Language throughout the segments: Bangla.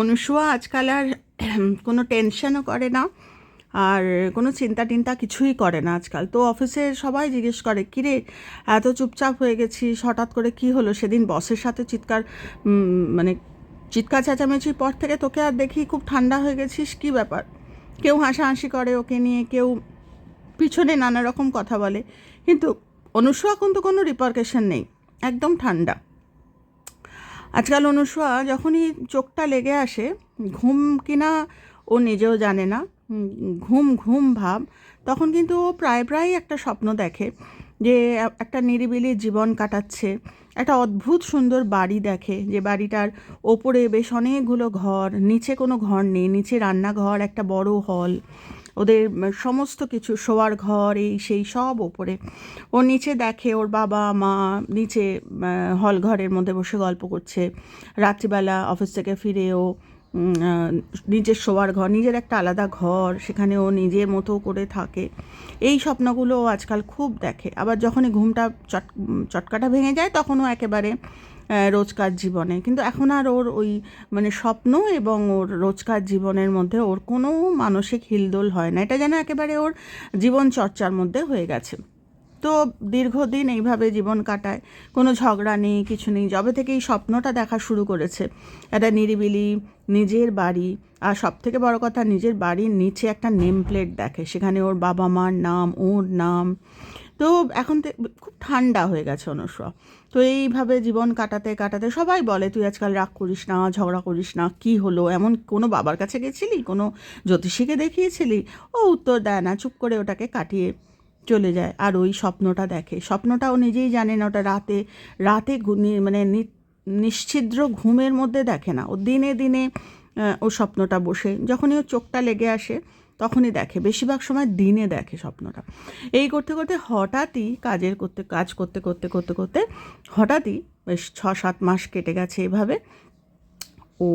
অনুসুয়া আজকাল আর কোনো টেনশনও করে না। আর কোনো চিন্তা টিন্তা কিছুই করে না আজকাল। তো অফিসে সবাই জিজ্ঞেস করে, কিরে, এত চুপচাপ হয়ে গেছিস, হঠাৎ করে কি হলো? সেদিন বসের সাথে চিৎকার মানে চিৎকার চেঁচামেচির পর থেকে তোকে আর দেখি খুব ঠান্ডা হয়ে গেছিস, কি ব্যাপার? কেউ হাসাহাসি করে ওকে নিয়ে, কেউ পিছনে নানা রকম কথা বলে। কিন্তু অনুসুয়া কিন্তু কোনো রিপার্কেশন নেই, একদম ঠান্ডা। আজকাল অনুসুয়া যখনই চোখটা লেগে আসে, ঘুম কিনা ও নিজেও জানে না, ঘুম ঘুম ভাব, তখন কিন্তু ও প্রায় প্রায় একটা স্বপ্ন দেখে যে একটা নিরিবিলি জীবন কাটাচ্ছে, একটা অদ্ভুত সুন্দর বাড়ি দেখে, যে বাড়িটার ওপরে বেশ অনেকগুলো ঘর, নিচে কোনো ঘর নেই, নিচে রান্নাঘর, একটা বড় হল ওদের সমস্ত কিছু, শোয়ার ঘর, এই সেই সব ওপরে। ও নিচে দেখে, ওর বাবা মা নিচে হল ঘরের মধ্যে বসে গল্প করছে। রাত্রিবেলা অফিস থেকে ফিরে ও নিজের শোয়ার ঘর, নিজের একটা আলাদা ঘর, সেখানে ও নিজের মতো করে থাকে। এই স্বপ্নগুলো আজকাল খুব দেখে। আবার যখনই ঘুমটা চট চটকাটা ভেঙে যায়, তখনও একেবারে রোজকার জীবনে। কিন্তু এখন আর ওর ওই মানে স্বপ্ন এবং ওর রোজকার জীবনের মধ্যে ওর কোনো মানসিক হিলদোল হয় না। এটা যেন একেবারে ওর জীবন চর্চার মধ্যে হয়ে গেছে। তো দীর্ঘদিন এইভাবে জীবন কাটায়, কোনো ঝগড়া নেই, কিছু নেই। যবে থেকে এই স্বপ্নটা দেখা শুরু করেছে। একটা নিরিবিলি নিজের বাড়ি আর সব থেকে বড় কথা, নিজের বাড়ির নিচে একটা নেম প্লেট দেখে। সেখানে ওর বাবা মার নাম, ওর নাম তো এখন খুব ঠান্ডা হয়ে গেছে অনুসরা তো এইভাবে জীবন কাটাতে কাটাতে সবাই বলে, তুই আজকাল রাগ করিস না, ঝগড়া করিস না, কি হলো? এমন কোনো বাবার কাছে গেছিলি? কোনো জ্যোতিষীকে দেখিয়েছিলি? ও উত্তর দেয় না, চুপ করে ওটাকে কাটিয়ে চলে যায়। আর ওই স্বপ্নটা দেখে। স্বপ্নটা ও নিজেই জানে না, ওটা রাতে রাতে মানে নি- নিশ্ছিদ্র ঘুমের মধ্যে দেখে না। ও দিনে দিনে ও স্বপ্নটা বসে। যখনই ও চোখটা লেগে আসে তখনই দেখে। বেশিরভাগ সময় দিনে দেখে স্বপ্নটা। এই করতে করতে হঠাৎই কাজের করতে, কাজ করতে করতে করতে করতে হঠাৎই বেশ ছ সাত মাস কেটে গেছে এভাবে। ও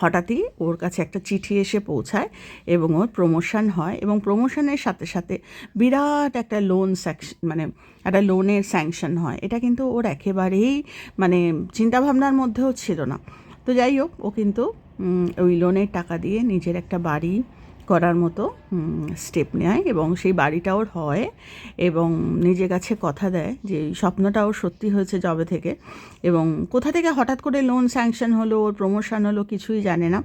হঠাৎই ওর কাছে একটা চিঠি এসে পৌঁছায় এবং ওর প্রমোশন হয় এবং প্রমোশনের সাথে সাথে বিরাট একটা লোন স্যাকশন মানে একটা লোনের স্যাংশন হয়। এটা কিন্তু ওর একেবারেই মানে চিন্তাভাবনার মধ্যেও ছিল না। তো যাই হোক, ও কিন্তু ওই লোনের টাকা দিয়ে নিজের একটা বাড়ি করার মতো স্টেপ নেয় এবং সেই বাড়িটা ওর হয় এবং নিজের কাছে কথা দেয় যে, এই স্বপ্নটা ওর সত্যি হয়েছে জবে থেকে। এবং কোথা থেকে হঠাৎ করে লোন স্যাংশন হলো, ওর প্রমোশন হলো কিছুই জানে না।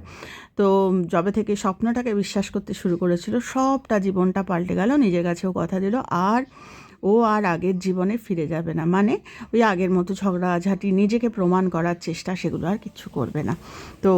তো জবে থেকে স্বপ্নটাকে বিশ্বাস করতে শুরু করেছিল, সবটা জীবনটা পাল্টে গেল, নিজের কাছেও কথা দিল, আর ও আর আগের জীবনে ফিরে যাবে না। মানে ওই আগের মতো ঝগড়াঝাটি, নিজেকে প্রমাণ করার চেষ্টা সেগুলো আর কিচ্ছু করবে না। তো